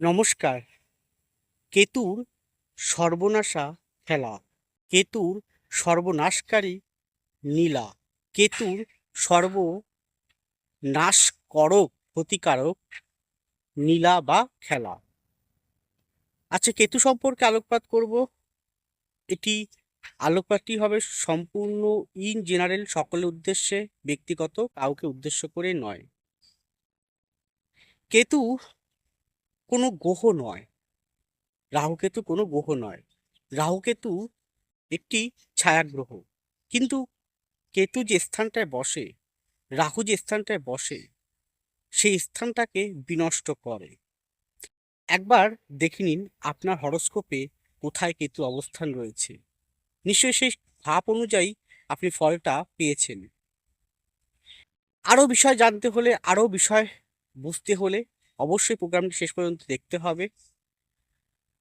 নমস্কার। কেতুর সর্বনাশা খেলা। কেতুর সর্বনাশকারী নীলা। কেতুর সর্বনাশ করক ক্ষতিকারক নীলা বা খেলা। আচ্ছা কেতু সম্পর্কে আলোকপাত করব। এটি আলোকপাতটি হবে সম্পূর্ণ ইন জেনারেল সকলের উদ্দেশ্যে, ব্যক্তিগত, কাউকে উদ্দেশ্য করে নয়। কেতু কোনো গ্রহ নয়। রাহুকেতু কোনো গ্রহ নয়। রাহুকেতু একটি ছায়াগ্রহ। কিন্তু কেতু যে স্থানটায় বসে, রাহু যে স্থানটায় বসে, সেই স্থানটাকে বিনষ্ট করে। একবার দেখে নিন আপনার হরস্কোপে কোথায় কেতু অবস্থান রয়েছে। নিশ্চয়ই সেই ভাব অনুযায়ী আপনি ফলটা পেয়েছেন। আরও বিষয় জানতে হলে, আরও বিষয় বুঝতে হলে অবশ্যই প্রোগ্রামটি শেষ পর্যন্ত দেখতে হবে।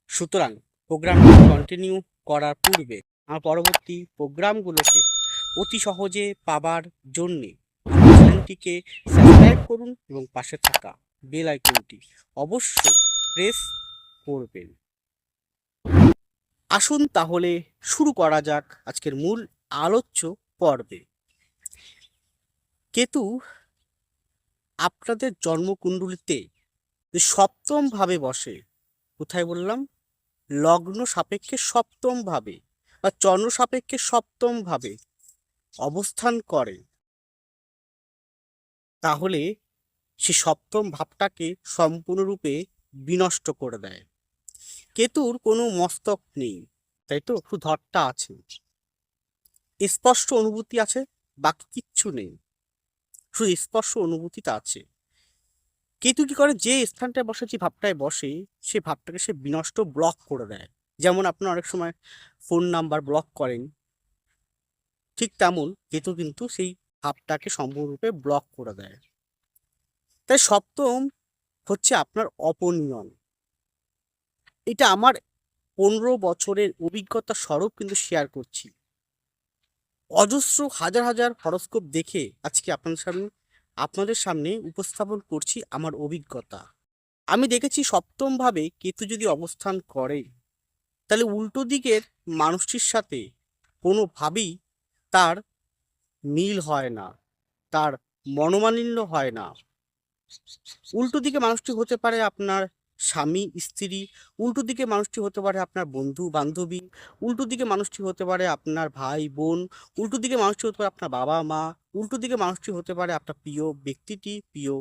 সুতরাং প্রোগ্রামটি কন্টিনিউ করার পূর্বে আমার পরবর্তী প্রোগ্রামগুলোকে অতি সহজে পাবার জন্যে চ্যানেলটিকে সাবস্ক্রাইব করুন এবং পাশে থাকা বেল আইকনটি অবশ্যই প্রেস করবেন। আসুন তাহলে শুরু করা যাক আজকের মূল আলোচ্য পর্বে। কেতু, আপনাদের জন্মকুণ্ডলিতে যে সপ্তম ভাবে বসে। কোথায় বললাম? লগ্ন সাপেক্ষে সপ্তম ভাবে বা চন্দ্র সাপেক্ষে সপ্তম ভাবে অবস্থান করে। তাহলে সে সপ্তম ভাবটাকে সম্পূর্ণরূপে বিনষ্ট করে দেয়। কেতুর কোনো মস্তক নেই, তাই তো? শুধু ধরটা আছে। স্পষ্ট অনুভূতি আছে, বাকি কিচ্ছু নেই। শুধু স্পর্শ অনুভূতিটা আছে। কেতু কি করে যে স্থানটায় বসে, যে ভাবটায় বসে, সে ভাবটাকে সে বিনষ্ট ব্লক করে দেয়। যেমন আপনার অনেক সময় ফোন নাম্বার ব্লক করেন, ঠিক তেমন কেতু কিন্তু সেই ভাবটাকে সম্পূর্ণরূপে ব্লক করে দেয়। তাই সপ্তম হচ্ছে আপনার অপনিয়ন। এটা আমার পনেরো বছরের অভিজ্ঞতা স্বরূপ কিন্তু শেয়ার করছি। অজস্র হাজার হাজার হরস্কোপ দেখে আজকে আপনাদের সামনে আপনাদের সামনে উপস্থাপন করছি আমার অভিজ্ঞতা। আমি দেখেছি সপ্তমভাবে কেতু যদি অবস্থান করে, তাহলে উল্টো দিকের মানুষটির সাথে কোনোভাবেই তার মিল হয় না, তার মনোমালিন্য হয় না। উল্টো দিকে মানুষটি হতে পারে আপনার স্বামী, স্ত্রী, উল্টো দিকে মানুষটি হতে পারে আপনার বন্ধু, বান্ধবী, উল্টো দিকে মানুষটি হতে পারে আপনার ভাই, বোন, উল্টো দিকে মানুষটি হতে পারে আপনার বাবা, মা, উল্টো দিকে মানুষটি হতে পারে আপনার প্রিয় ব্যক্তিটি, প্রিয়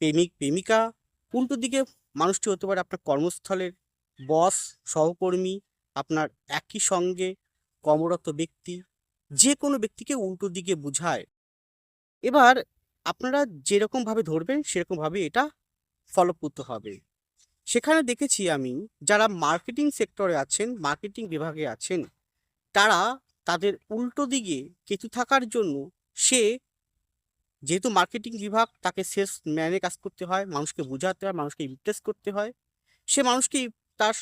প্রেমিক, প্রেমিকা, উল্টো দিকে মানুষটি হতে পারে আপনার কর্মস্থলের বস, সহকর্মী, আপনার একই সঙ্গে কর্মরত ব্যক্তি, যে কোনো ব্যক্তিকে উল্টো দিকে বোঝায়। এবার আপনারা যেরকমভাবে ধরবেন, সেরকমভাবে এটা ফলপ্রুত হবে। সেখানে দেখেছি আমি যারা মার্কেটিং সেক্টরে আছেন মার্কেটিং বিভাগে আছেন, তারা তাদের উল্টো দিকে কেতু থাকার জন্য সে যেহেতু মার্কেটিং বিভাগ, তাকে শেষ ম্যানে কাজ করতে হয়, মানুষকে বোঝাতে হয়, মানুষকে ইমপ্রেস করতে হয়, সে মানুষকে তার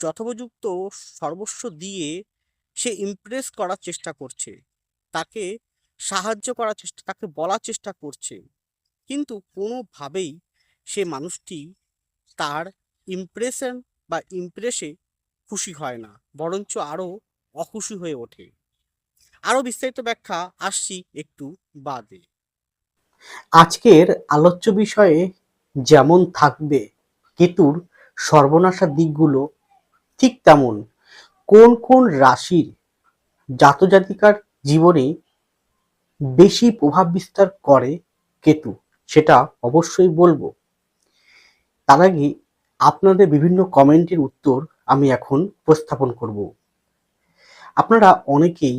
যথোপযুক্ত সর্বস্ব দিয়ে সে ইমপ্রেস করার চেষ্টা করছে, তাকে সাহায্য করার চেষ্টা, তাকে বলার চেষ্টা করছে, কিন্তু কোনোভাবেই সে মানুষটি তার ইমপ্রেশন বা ইমপ্রেসে খুশি হয় না, বরঞ্চ আরও অখুশি হয়ে ওঠে। আরও বিস্তারিত ব্যাখ্যা আসছি একটু বাদে। আজকের আলোচ্য বিষয়ে যেমন থাকবে কেতুর সর্বনাশা দিকগুলো, ঠিক তেমন কোন কোন রাশির জাতজাতিকার জীবনে বেশি প্রভাব বিস্তার করে কেতু, সেটা অবশ্যই বলব। তার আগে আপনাদের বিভিন্ন কমেন্টের উত্তর আমি এখন উপস্থাপন করব। আপনারা অনেকেই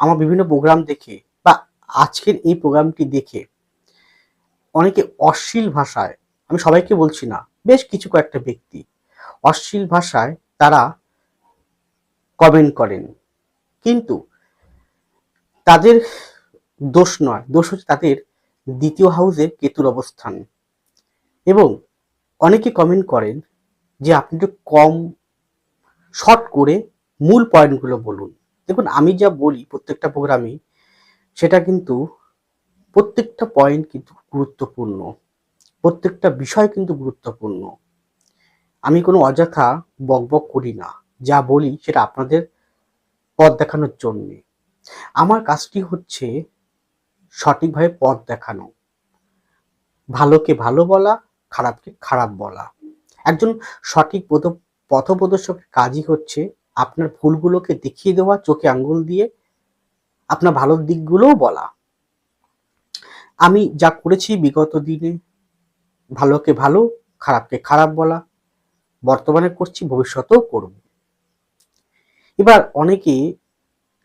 আমার বিভিন্ন প্রোগ্রাম দেখে বা আজকের এই প্রোগ্রামটি দেখে অনেকে অশ্লীল ভাষায়, আমি সবাইকে বলছি না, বেশ কিছু কয়েকটা ব্যক্তি অশ্লীল ভাষায় তারা কমেন্ট করেন। কিন্তু তাদের দোষ নয়, দোষ হচ্ছে তাদের দ্বিতীয় হাউসে কেতুর অবস্থান। এবং অনেকে কমেন্ট করেন যে আপনি একটু কম শর্ট করে মূল পয়েন্টগুলো বলুন। দেখুন, আমি যা বলি প্রত্যেকটা প্রোগ্রামে সেটা কিন্তু প্রত্যেকটা পয়েন্ট কিন্তু গুরুত্বপূর্ণ। প্রত্যেকটা বিষয় কিন্তু গুরুত্বপূর্ণ। আমি কোনো অযথা বকবক করি না। যা বলি সেটা আপনাদের পথ দেখানোর জন্যে। আমার কাজটি হচ্ছে সঠিকভাবে পথ দেখানো। ভালোকে ভালো বলা খারাপকে খারাপ বলা। একজন সঠিক পথ পথপ্রদর্শকের কাজই হচ্ছে আপনার ভুলগুলোকে দেখিয়ে দেওয়া, চোখে আঙ্গুল দিয়ে আপনার ভালো দিকগুলোও বলা। আমি যা করেছি বিগত দিনে, ভালোকে ভালো, খারাপকে খারাপ বলা, বর্তমানে করছি, ভবিষ্যতেও করব। এবার অনেকে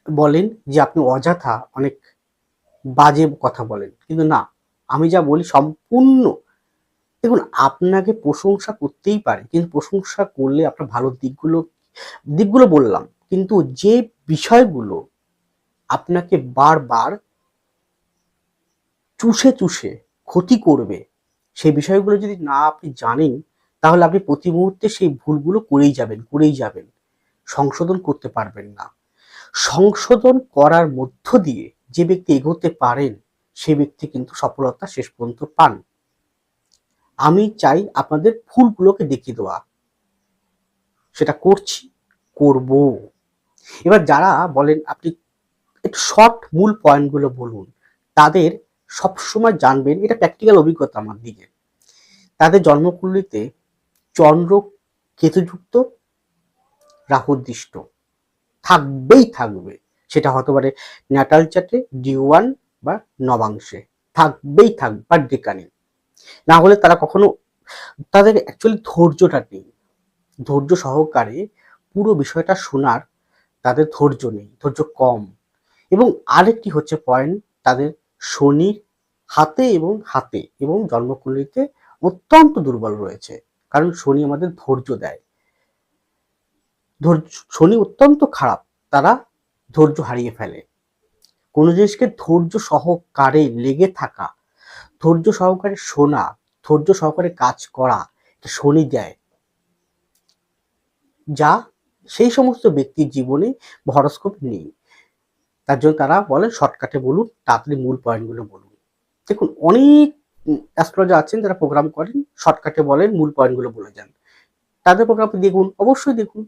বলেন যে আপনি অযথা, অনেক বাজে কথা বলেন, কিন্তু না। আমি যা বলি সম্পূর্ণ দেখুন, আপনাকে প্রশংসা করতেই পারে, কিন্তু প্রশংসা করলে আপনার ভালো দিকগুলো দিকগুলো বললাম, কিন্তু যে বিষয়গুলো আপনাকে বারবার চুষে চুষে ক্ষতি করবে, সেই বিষয়গুলো যদি না আপনি জানেন, তাহলে আপনি প্রতি মুহূর্তে সেই ভুলগুলো করেই যাবেন করেই যাবেন। সংশোধন করতে পারবেন না। সংশোধন করার মধ্য দিয়ে যে ব্যক্তি এগোতে পারেন, সে ব্যক্তি কিন্তু সফলতা শেষ পর্যন্ত পান। আমি চাই আপনাদের ফুলগুলোকে দেখিয়ে দেওয়া। সেটা করছি, করব। এবার যারা বলেন, আপনি একটু শর্ট মূল পয়েন্টগুলো বলুন, তাদের সবসময় জানবেন, এটা প্র্যাকটিক্যাল অভিজ্ঞতা আমার দিকে। তাদের জন্মকুণ্ডলিতে চন্দ্র কেতুযুক্ত, রাহুদৃষ্ট। থাকবেই থাকবে। সেটা হতে পারে ন্যাটাল চার্টে ডি ওয়ান বা নবাংশে। থাকবেই থাকবে বা ডেকানে না হলে তারা কখনো, তাদের অ্যাকচুয়ালি ধৈর্যটা নেই। ধৈর্য সহকারে পুরো বিষয়টা শোনার তাদের ধৈর্য নেই, ধৈর্য কম। এবং আরেকটি হচ্ছে পয়েন্ট তাদের শনির হাতে এবং হাতে এবং জন্মকুণ্ডলিতে অত্যন্ত দুর্বল রয়েছে। কারণ শনি আমাদের ধৈর্য দেয়। ধৈর্য, শনি অত্যন্ত খারাপ, তারা ধৈর্য হারিয়ে ফেলে। কোনো জিনিসকে ধৈর্য সহকারে লেগে থাকা ধৈর্য সহকারে শোনা, ধৈর্য সহকারে কাজ করা শনি দেয় যা সেই সমস্ত ব্যক্তির জীবনে হরস্কোপ নেই। তার জন্য তারা বলে শর্টকাটে বলুন, তাড়াতাড়ি মূল পয়েন্টগুলো বলুন। দেখুন, অনেক অ্যাস্ট্রোলজার আছেন, যারা প্রোগ্রাম করেন শর্টকাটে বলেন, মূল পয়েন্টগুলো বলে যান। তাদের প্রোগ্রাম দেখুন, অবশ্যই দেখুন।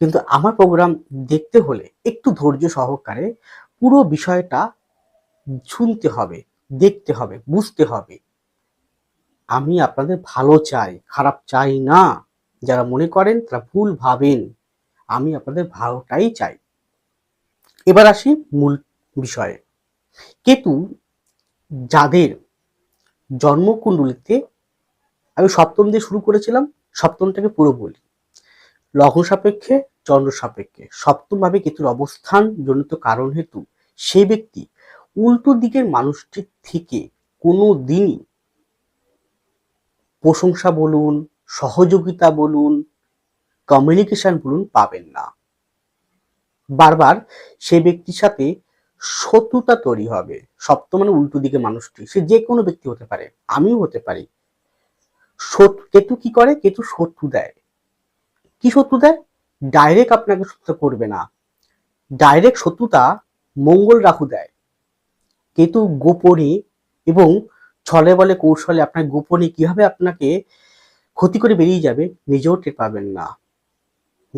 কিন্তু আমার প্রোগ্রাম দেখতে হলে একটু ধৈর্য সহকারে পুরো বিষয়টা শুনতে হবে। দেখতে হবে, বুঝতে হবে। আমি আপনাদের ভালো চাই, খারাপ চাই না। যারা মনে করেন তারা ভুল ভাবেন। আমি আপনাদের ভালোটাই চাই। এবার আসি মূল বিষয়ে। কেতু যাদের জন্মকুণ্ডলিতে আমি সপ্তম দিয়ে শুরু করেছিলাম সপ্তমটাকে পুরো বলি। লগ্ন সাপেক্ষে, চন্দ্র সাপেক্ষে। সপ্তম ভাবে কেতুর অবস্থান, জনিত কারণ, হেতু। সেই ব্যক্তি উল্টো দিকের মানুষটির থেকে কোনো দিনই প্রশংসা বলুন, সহযোগিতা বলুন কমিউনিকেশন বলুন পাবেন না। বারবার সে ব্যক্তির সাথে শত্রুতা তৈরি হবে। সপ্তম মানে উল্টো দিকে মানুষটি, সে যে কোনো ব্যক্তি হতে পারে, আমিও হতে পারি। শত্রু কেতু কি করে? কেতু শত্রু দেয়। কি শত্রু দেয়? ডাইরেক্ট আপনাকে শত্রু করবে না। ডাইরেক্ট শত্রুতা মঙ্গল রাহু দেয়। কেতু গোপনে এবং ছলে বলে কৌশলে আপনার গোপনে কীভাবে আপনাকে ক্ষতি করে বেরিয়ে যাবে, নিজেও টের পাবেন না।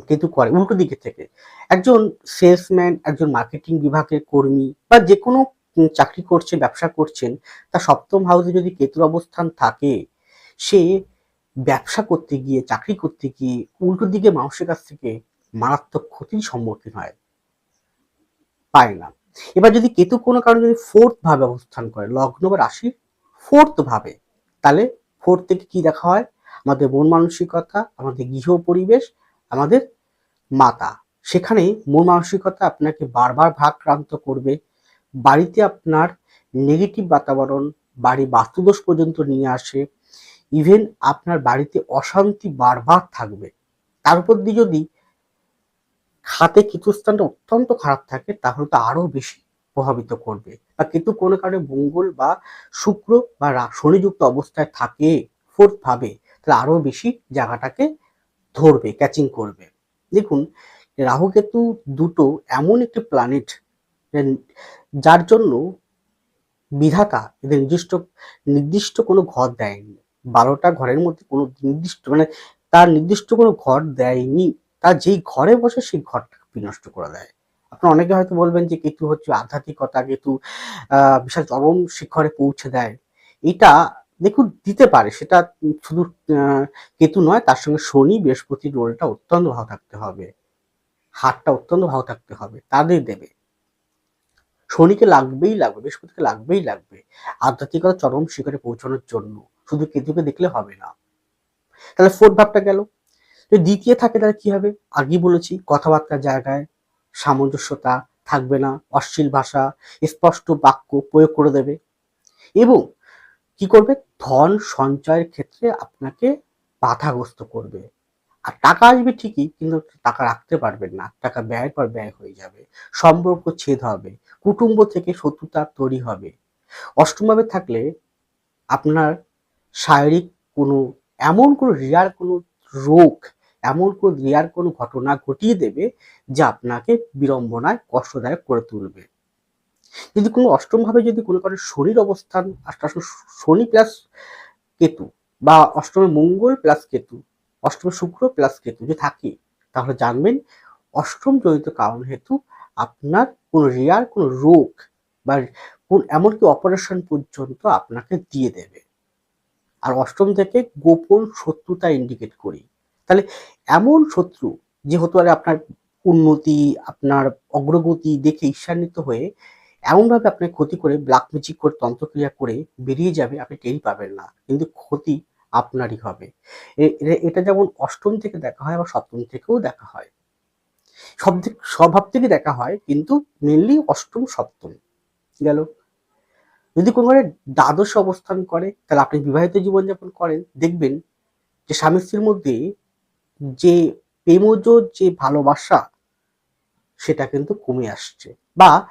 কেতু করে, উল্টো দিকে থেকে। একজন সেলসম্যান, একজন মার্কেটিং বিভাগের কর্মী বা যে কোনো চাকরি করছেন ব্যবসা করছেন, তার সপ্তম হাউসে যদি কেতুর অবস্থান থাকে, সে ব্যবসা করতে গিয়ে, চাকরি করতে গিয়ে উল্টো দিকে মানুষের কাছ থেকে মারাত্মক ক্ষতির সম্মুখীন হয়। পায় না। এবার যদি কেতু কোনো কারণে যদি ফোর্থ ভাবে অবস্থান করে, লগ্ন বা রাশির ফোর্থ ভাবে, তাহলে ফোর্থ থেকে কি দেখা হয়? আমাদের মন মানসিকতা, আমাদের গৃহ পরিবেশ, আমাদের মাতা। সেখানে মন মানসিকতা আপনাকে বারবার ভাগক্রান্ত করবে। বাড়িতে আপনার নেগেটিভ বাতাবরণ বাড়ি বাস্তুদোষ পর্যন্ত নিয়ে আসে। ইভেন আপনার বাড়িতে অশান্তি বারবার থাকবে। তার উপর দিয়ে যদি খাতে কেতুস্থানটা অত্যন্ত খারাপ থাকে, তাহলে তো আরও বেশি প্রভাবিত করবে। বা কেতু কোনো কারণে মঙ্গল বা শুক্র বা শনিযুক্ত অবস্থায় থাকে ফোর্থ ভাবে তাহলে আরও বেশি জায়গাটাকে ধরবে ক্যাচিং করবে। দেখুন, রাহু কেতু দুটো এমন একটি প্ল্যানেট যার জন্য বিধাতা এদের নির্দিষ্ট নির্দিষ্ট কোনো ঘর দেয়নি। বারোটা ঘরের মধ্যে কোনো নির্দিষ্ট মানে তার নির্দিষ্ট কোনো ঘর দেয়নি। তার যেই ঘরে বসে সেই ঘরটাকে বিনষ্ট করে দেয়। আপনার অনেকে হয়তো বলবেন যে, কেতু হচ্ছে আধ্যাত্মিকতা, কেতু বিশাল চরম শিখরে পৌঁছে দেয়। এটা দেখুন, দিতে পারে। সেটা শুধু কেতু নয়, তার সঙ্গে শনি বৃহস্পতির রোলটা অত্যন্ত ভালো থাকতে হবে। হাতটা অত্যন্ত ভালো থাকতে হবে। তাদের দেবে। শনিকে লাগবেই লাগবে, বৃহস্পতিকে লাগবেই লাগবে আধ্যাত্মিকতা চরম শিখরে পৌঁছানোর জন্য। শুধু কেতুকে দেখলে হবে না। তাহলে ফোর্থ ভাবটা গেল। দ্বিতীয় থাকে তাহলে কি হবে? আগেই বলেছি, কথাবার্তার জায়গায় সামঞ্জস্যতা থাকবে না, অশ্লীল ভাষা, স্পষ্ট বাক্য প্রয়োগ করে দেবে। এবং কি করবে? ধন সঞ্চয়ের ক্ষেত্রে আপনাকে বাধাগ্রস্ত করবে। আর টাকা আসবে ঠিকই, কিন্তু টাকা রাখতে পারবেন না, টাকা ব্যয়ের পর ব্যয় হয়ে যাবে, সম্পর্ক ছেদ হবে, কুটুম্ব থেকে শত্রুতা তৈরি হবে। অষ্টমভাবে থাকলে আপনার শারীরিক কোনো, এমন কোনো রিয়ার কোনো রোগ এমন কোনো রিয়ার কোনো ঘটনা ঘটিয়ে দেবে যা আপনাকে বিড়ম্বনায় কষ্টদায়ক করে তুলবে। যদি কোনো অষ্টমভাবে যদি কোনো কারণে শনির অবস্থান শনি প্লাস কেতু বা অষ্টমে মঙ্গল প্লাস কেতু, অষ্টমে শুক্র প্লাস কেতু যদি থাকে, তাহলে জানবেন অষ্টম জনিত কারণ হেতু আপনার কোনো রিয়ার, কোনো রোগ বা কোন এমনকি অপারেশন পর্যন্ত আপনাকে দিয়ে দেবে। আর অষ্টম থেকে গোপন শত্রুতা ইন্ডিকেট করি। তাহলে এমন শত্রু যে হতে পারে আপনার উন্নতি, আপনার অগ্রগতি দেখে ঈর্ষান্বিত হয়ে এমনভাবে আপনাকে ক্ষতি করে ব্ল্যাক ম্যাজিক করে, তন্ত্রক্রিয়া করে বেরিয়ে যাবে, আপনি টেরই পাবেন না। কিন্তু ক্ষতি আপনারই হবে। এটা যেমন অষ্টম থেকে দেখা হয় বা সপ্তম থেকেও দেখা হয়। সব দিক সব ভাব থেকে দেখা হয়, কিন্তু মেনলি অষ্টম, সপ্তম গেল। যদি কোনো ঘরে দ্বাদশ অবস্থান করে, তাহলে আপনি বিবাহিত জীবনযাপন করেন, দেখবেন যে স্বামী স্ত্রীর মধ্যে যে প্রেমজ, যে ভালোবাসা, সেটা কিন্তু কমে আসছে। বা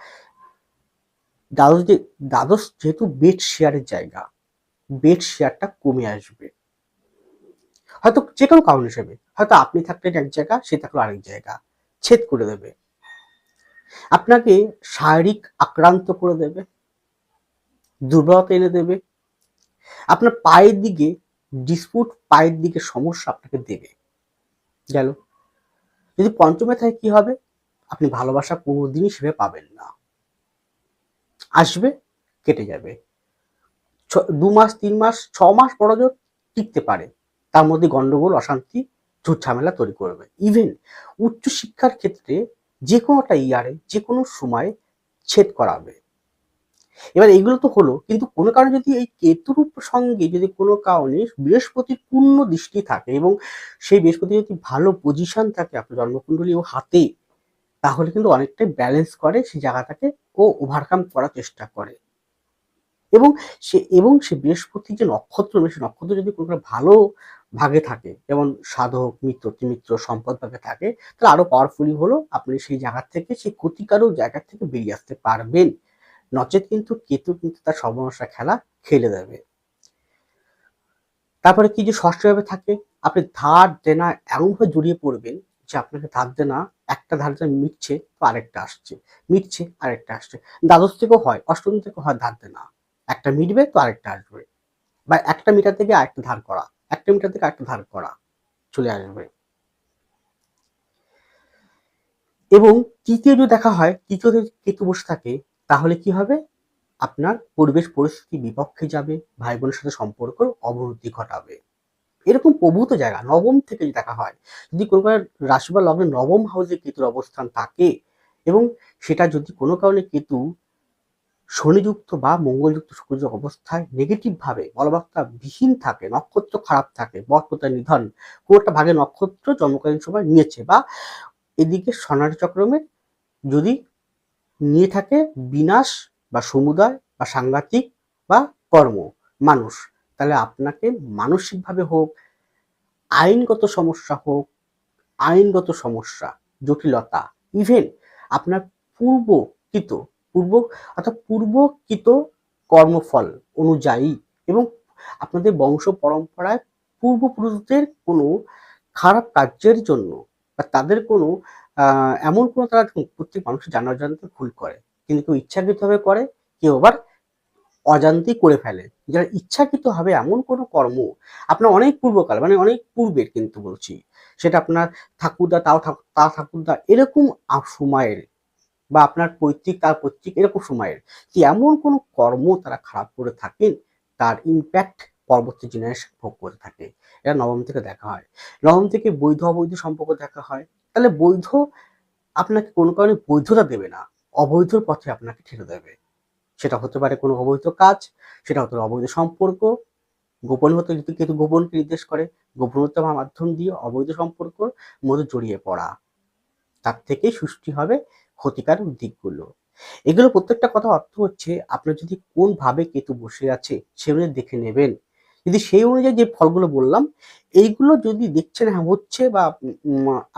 দ্বাদশ যে, দ্বাদশ যেহেতু বেড শেয়ারের জায়গা বেড শেয়ারটা কমে আসবে। হয়তো যে কোনো কারণ হিসেবে, হয়তো আপনি থাকলেন এক জায়গা, সে থাকল আরেক জায়গা, ছেদ করে দেবে। আপনাকে শারীরিক আক্রান্ত করে দেবে, দুর্বলতা এনে দেবে। আপনার পায়ের দিকে ডিসপুট পায়ের দিকে সমস্যা আপনাকে দেবে। গেল। যদি পঞ্চমে থাকে কি হবে? আপনি ভালোবাসা কোনোদিনই সেভাবে পাবেন না। আসবে, কেটে যাবে। দু মাস, তিন মাস, ছ মাস পর্যন্ত টিকতে পারে। তার মধ্যে গন্ডগোল, অশান্তি, ঝুট ঝামেলা তৈরি করবে। ইভেন উচ্চ শিক্ষার ক্ষেত্রে যে কোনো একটা ইয়ারে যে কোনো সময় ছেদ করাবে। এবার এগুলো তো হলো, কিন্তু কোনো কারণে যদি এই কেতুর সঙ্গে যদি কোনো কারণে বৃহস্পতির পূর্ণ দৃষ্টি থাকে এবং সেই বৃহস্পতি যদি ভালো পজিশন থাকে আপনার জন্মকুণ্ডলী ও হাতে, তাহলে কিন্তু অনেকটাই ব্যালেন্স করে সেই জায়গাটাকে ও ওভারকাম করার চেষ্টা করে। এবং সে এবং সে বৃহস্পতি যে নক্ষত্র সে নক্ষত্র যদি কোনো ভালো ভাগে থাকে, যেমন সাধক, মিত্র, তিমিত্র, সম্পদ ভাগে থাকে, তাহলে আরও পাওয়ারফুলি হলো আপনি সেই জায়গা থেকে, সেই ক্ষতিকারক জায়গা থেকে বেরিয়ে আসতে পারবেন। নচেত কিন্তু কেতু কিন্তু তার সর্বনাশা খেলা খেলে দেবে। তারপরে কি যে ষষ্ঠভাবে থাকে? আপনি ধার দেনা এমনভাবে জড়িয়ে পড়বেন যে আপনাকে ধার দেনা একটা ধার দেনা মিটছে, তো আরেকটা আসছে, মিটছে, আরেকটা আসছে। দ্বাদশ থেকেও হয়, অষ্টম থেকেও হয় ধার দেনা। একটা মিটবে, তো আরেকটা আসবে। বা একটা মিটার থেকে আরেকটা ধার করা, একটা মিটার থেকে আরেকটা ধার করা চলে আসবে। এবং তৃতীয় যদি দেখা হয় তৃতীয় কেতু বসে থাকে তাহলে কি হবে? আপনার পরিবেশ পরিস্থিতি বিপক্ষে যাবে ভাই বোনের সাথে সম্পর্ক অবনতি ঘটাবে। এরকম প্রভূত জায়গা, নবম থেকে দেখা হয়, যদি কোনো কারণে রাশি বা লগ্নে নবম হাউসে কেতুর অবস্থান থাকে এবং সেটা যদি কোনো কারণে কেতু শনিযুক্ত বা মঙ্গলযুক্ত শুক্রযুক্ত অবস্থায় নেগেটিভ ভাবে বলবত্তা বিহীন থাকে, নক্ষত্র খারাপ থাকে বর্ততা নিধন কোনোটা ভাগে নক্ষত্র জন্মকালীন সময় নিয়েছে বা এদিকে সোনার চক্রমের যদি নিয়ে থাকে বিনাশ বা সমুদায় বা সাংঘাতিক বা কর্ম, মানুষ। তাহলে আপনাকে মানসিকভাবে হোক, আইনগত সমস্যা হোক, আইনগত সমস্যা, জটিলতা ইভেন আপনার পূর্বকৃত, পূর্ব অর্থাৎ পূর্বকৃত কর্মফল অনুযায়ী এবং আপনাদের বংশ পরম্পরায় পূর্বপুরুষদের কোনো খারাপ কার্যের জন্য বা তাদের কোনো এমন কোনো তারা প্রত্যেক মানুষ জানার জানতে ভুল করে। কিন্তু কেউ ইচ্ছাকৃতভাবে করে, কেউ আবার অজান্তেই করে ফেলে। যারা ইচ্ছাকৃত হবে এমন কোনো কর্ম, আপনার অনেক পূর্বকাল মানে অনেক পূর্বের কিন্তু বলছি, সেটা আপনার ঠাকুরদা, তাও তা ঠাকুরদা, এরকম সময়ের বা আপনার পৈতৃক, তার পৈতৃক, এরকম সময়ের, কি এমন কোনো কর্ম তারা খারাপ করে থাকেন, তার ইম্প্যাক্ট পরবর্তী জেনারেশন ভোগ করে থাকে। এটা নবম থেকে দেখা হয়। নবম থেকে বৈধ, অবৈধ সম্পর্ক দেখা হয়। তাহলে বৈধ আপনাকে কোনো কারণে বৈধতা দেবে না। অবৈধর পথে আপনাকে ঠেলে দেবে। সেটা হতে পারে কোনো অবৈধ কাজ, সেটা হতে পারে অবৈধ সম্পর্ক। গোপন হতে কেতু গোপনকে নির্দেশ করে, গোপনতার মাধ্যম দিয়ে অবৈধ সম্পর্ক মধ্যে জড়িয়ে পড়া। তার থেকে সৃষ্টি হবে ক্ষতিকারক দিকগুলো। এগুলো প্রত্যেকটা কথা অর্থ হচ্ছে, আপনার যদি কোন ভাবে কেতু বসে আছে সে অনুযায়ী দেখে নেবেন। যদি সেই অনুযায়ী যে ফলগুলো বললাম, এইগুলো যদি দেখছেন হ্যাঁ হচ্ছে বা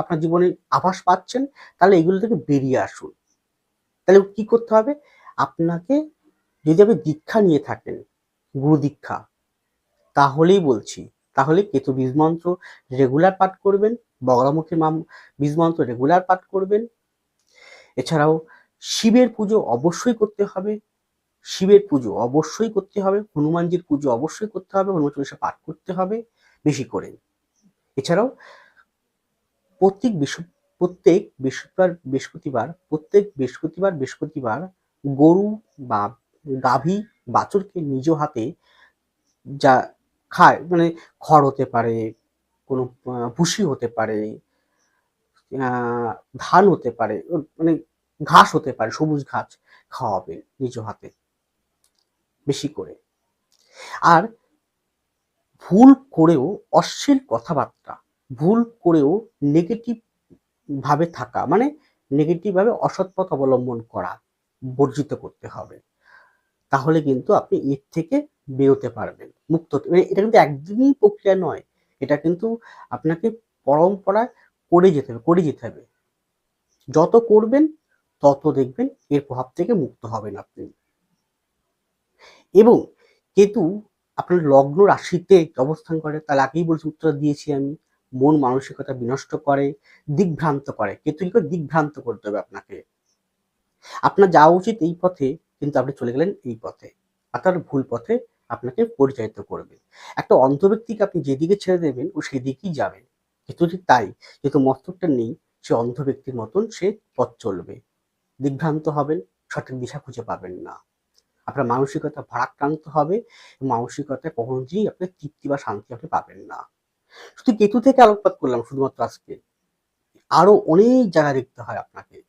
আপনার জীবনে আভাস পাচ্ছেন, তাহলে এগুলো থেকে বেরিয়ে আসুন। তাহলে কি করতে হবে? আপনাকে যদি আপনি দীক্ষা নিয়ে থাকেন, গুরু দীক্ষা, তাহলেই বলছি, তাহলে কেতু বীজ মন্ত্র রেগুলার পাঠ করবেন, বগলামুখী মাম বীজ মন্ত্র রেগুলার পাঠ করবেন। এছাড়াও শিবের পুজো অবশ্যই করতে হবে শিবের পুজো অবশ্যই করতে হবে, হনুমানজির পুজো অবশ্যই করতে হবে, হনুমান চল্লিশা পাঠ করতে হবে, বেশি করে এছাড়াও প্রত্যেক বিশ্ব প্রত্যেক বৃহস্পতিবার বৃহস্পতিবার, প্রত্যেক বৃহস্পতিবার বৃহস্পতিবার গরু বা গাভী, বাছুরকে নিজ হাতে যা খায় মানে খড় হতে পারে, কোনো ভুসি হতে পারে ধান হতে পারে মানে ঘাস হতে পারে, সবুজ ঘাস খাওয়াবে নিজ হাতে। বেশি করে। আর ভুল করেও অশ্লীল কথাবার্তা, ভুল করেও নেগেটিভ ভাবে থাকা মানে নেগেটিভ ভাবে অসৎ পথ অবলম্বন করা বর্জিত করতে হবে। তাহলে কিন্তু আপনি এর থেকে বেরোতে পারবেন, মুক্ত মানে এটা কিন্তু একদিনই প্রক্রিয়া নয়, এটা কিন্তু আপনাকে পরম্পরায় করে যেতে হবে, করে যেতে হবে। যত করবেন, তত দেখবেন এর প্রভাব থেকে মুক্ত হবেন আপনি। এবং কেতু আপনার লগ্ন রাশিতে অবস্থান করে, তার আগেই বলছি, উত্তর দিয়েছি আমি, মন মানসিকতা বিনষ্ট করে দিগ্ভ্রান্ত করে। কেতু কি করে দিগ্ভ্রান্ত করতে হবে আপনাকে। আপনার যাওয়া উচিত এই পথে, কিন্তু আপনি চলে গেলেন এই পথে। আপনার ভুল পথে আপনাকে পরিচালিত করবে। একটা অন্ধ ব্যক্তিকে আপনি যেদিকে ছেড়ে দেবেন, ও সেদিকেই যাবেন কিন্তু ঠিক তাই, যেহেতু মস্তকটা নেই, সে অন্ধ ব্যক্তির মতন সে পথ চলবে। দিগ্ভ্রান্ত হবেন, সঠিক দিশা খুঁজে পাবেন না। আপনার মানসিকতা ভারাক্রান্ত হবে মানসিকতায় কখনোই আপনি তৃপ্তি বা শান্তি আপনি পাবেন না। শুধু কেতু থেকে আলোকপাত করলাম শুধুমাত্র আজকে। আরও অনেক জায়গা দেখতে হয় আপনাকে।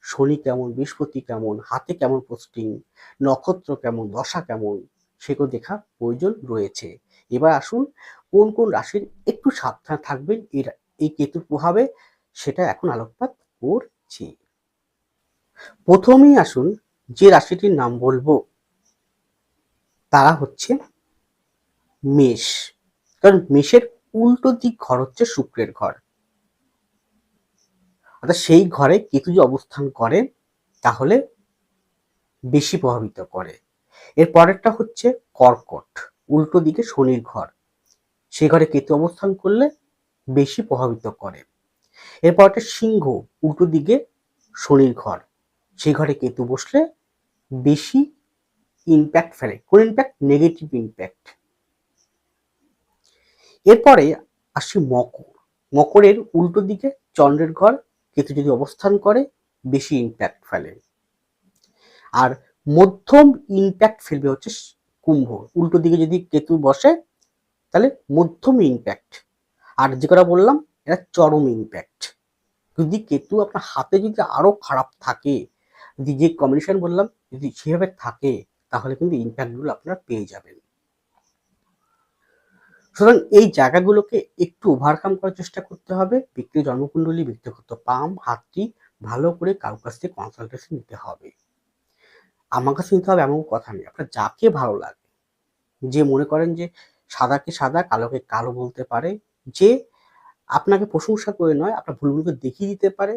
শনি কেমন, বৃহস্পতি কেমন, হাতে কেমন পোস্টিং নক্ষত্র কেমন, দশা কেমন, সেগুলো দেখা প্রয়োজন রয়েছে। এবার আসুন কোন কোন রাশির একটু সাবধান থাকবেন এই রা- এই কেতুর প্রভাবে সেটা এখন আলোকপাত করছি। প্রথমেই আসুন যে রাশিটির নাম বলব, তারা হচ্ছে মেষ। কারণ মেষের উল্টো দিক ঘর হচ্ছে শুক্রের ঘর। অর্থাৎ সেই ঘরে কেতু যে অবস্থান করে, তাহলে বেশি প্রভাবিত করে। এর পরেরটা হচ্ছে কর্কট, উল্টো দিকে শনির ঘর। সেই ঘরে কেতু অবস্থান করলে বেশি প্রভাবিত করে। এরপরটা সিংহ, উল্টো দিকে শনির ঘর। সেই ঘরে কেতু বসলে বেশি ইম্প্যাক্ট ফেলে। কোন ইম্প্যাক্ট নেগেটিভ ইম্প্যাক্ট এরপরে আসি মকর। মকরের উল্টো দিকে চন্দ্রের ঘর কেতু যদি অবস্থান করে, বেশি ইম্প্যাক্ট ফেলে। আর মধ্যম ইম্প্যাক্ট ফেলবে হচ্ছে কুম্ভ। উল্টো দিকে যদি কেতু বসে, তাহলে মধ্যম ইম্প্যাক্ট আর যে কটা বললাম এটা চরম ইম্প্যাক্ট যদি কেতু আপনার হাতে যদি আরও খারাপ থাকে যে কম্বিনেশন বললাম, যদি সেভাবে থাকে, তাহলে কিন্তু ইম্প্যাক্টগুলো আপনারা পেয়ে যাবেন। সুতরাং এই জায়গাগুলোকে একটু ওভারকাম করার চেষ্টা করতে হবে। ব্যক্তির জন্মকুণ্ডলী, ব্যক্তিগত পাম, হাতটি ভালো করে কারোর কাছ থেকে কনসালটেশন নিতে হবে। আমার কাছে নিতে হবে এমন কথা নেই। আপনার যাকে ভালো লাগে, যে মনে করেন যে সাদাকে সাদা, কালোকে কালো বলতে পারে, যে আপনাকে প্রশংসা করে নয়, আপনার ভুলগুলোকে দেখিয়ে দিতে পারে,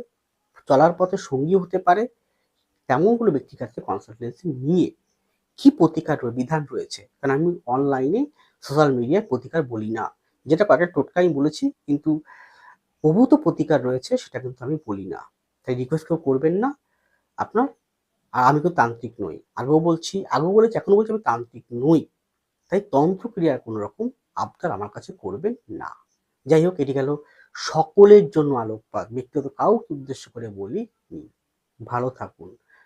চলার পথে সঙ্গী হতে পারে তেমনগুলো ব্যক্তির কাছে কনসালটেন্সি নিয়ে কি প্রতিকার বিধান রয়েছে? কারণ আমি অনলাইনে সোশ্যাল মিডিয়ায় প্রতিকার বলি না। যেটা কয়েকটা টোটকা আমি বলেছি, কিন্তু প্রভূত প্রতিকার রয়েছে, সেটা কিন্তু আমি বলি না। তাই রিকোয়েস্ট কেউ করবেন না। আপনার, আর আমি তো তান্ত্রিক নই। আগেও বলছি, আগেও বলেছি, এখনও বলছি আমি তান্ত্রিক নই। তাই তন্ত্রক্রিয়ার কোনো রকম আবদার আমার কাছে করবেন না। যাই হোক, এটি গেল সকলের জন্য আলোকপাত। ব্যক্তিগত কাউকে উদ্দেশ্য করে বলি। ভালো থাকুন।